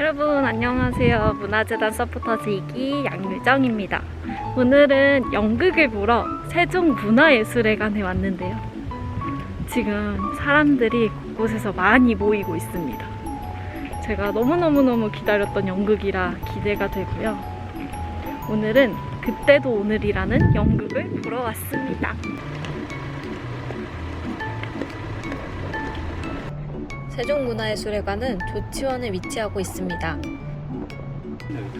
여러분 안녕하세요. 문화재단 서포터 지기 양유정입니다. 오늘은 연극을 보러 세종문화예술회관에 왔는데요. 지금 사람들이 곳곳에서 많이 모이고 있습니다. 제가 너무너무너무 기다렸던 연극이라 기대가 되고요. 오늘은 그때도 오늘이라는 연극을 보러 왔습니다. 세종문화예술회관은 조치원에 위치하고 있습니다.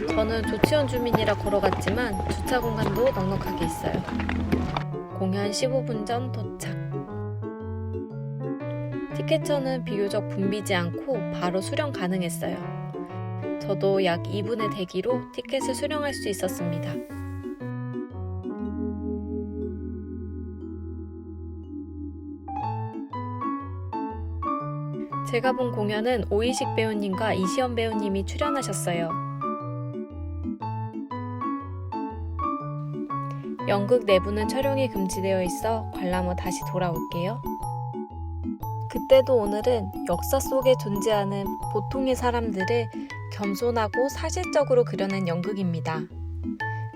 저는 조치원 주민이라 걸어갔지만 주차 공간도 넉넉하게 있어요. 공연 15분 전 도착. 티켓처는 비교적 붐비지 않고 바로 수령 가능했어요. 저도 약 2분의 대기로 티켓을 수령할 수 있었습니다. 제가 본 공연은 오이식 배우님과 이시연 배우님이 출연하셨어요. 연극 내부는 촬영이 금지되어 있어 관람 후 다시 돌아올게요. 그때도 오늘은 역사 속에 존재하는 보통의 사람들을 겸손하고 사실적으로 그려낸 연극입니다.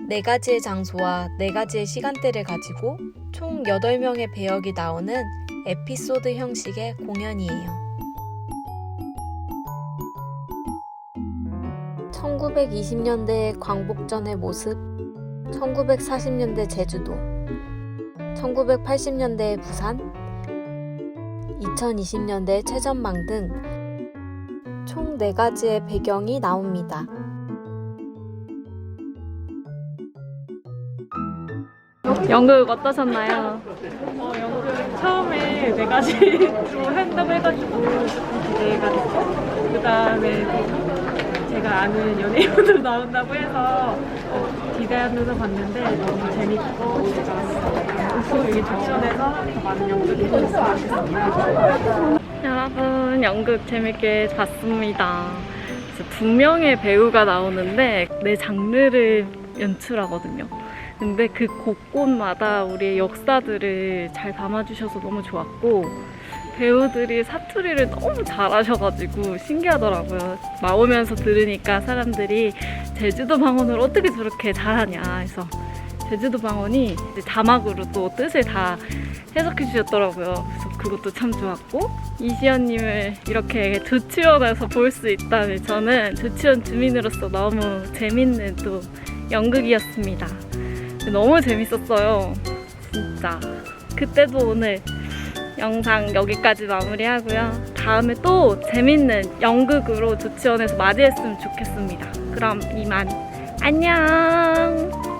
네 가지의 장소와 네 가지의 시간대를 가지고 총 8명의 배역이 나오는 에피소드 형식의 공연이에요. 1920년대의 광복전의 모습, 1940년대 제주도, 1980년대의 부산, 2020년대 최전망 등 총 4가지의 배경이 나옵니다. 연극 어떠셨나요? 어, 연극 처음에 네 가지로 한다고 해가지고 조금 기대가 됐고 그 다음에 아는 연예인분들 나온다고 해서 어, 기대하면서 봤는데 너무 재밌고 제가 앞으로 여기 조치원에서 더 많은 연극을 보셨으면 좋겠습니다. 여러분 연극 재밌게 봤습니다. 두 명의 배우가 나오는데 내 장르를 연출하거든요. 근데 그 곳곳마다 우리의 역사들을 잘 담아주셔서 너무 좋았고 배우들이 사투리를 너무 잘하셔가지고 신기하더라고요. 나오면서 들으니까 사람들이 제주도 방언을 어떻게 저렇게 잘하냐 해서 제주도 방언이 자막으로 또 뜻을 다 해석해 주셨더라고요. 그래서 그것도 참 좋았고 이시연님을 이렇게 조치원에서 볼 수 있다니 저는 조치원 주민으로서 너무 재밌는 또 연극이었습니다. 너무 재밌었어요. 진짜. 그때도 오늘 영상 여기까지 마무리하고요. 다음에 또 재밌는 연극으로 조치원에서 맞이했으면 좋겠습니다. 그럼 이만 안녕.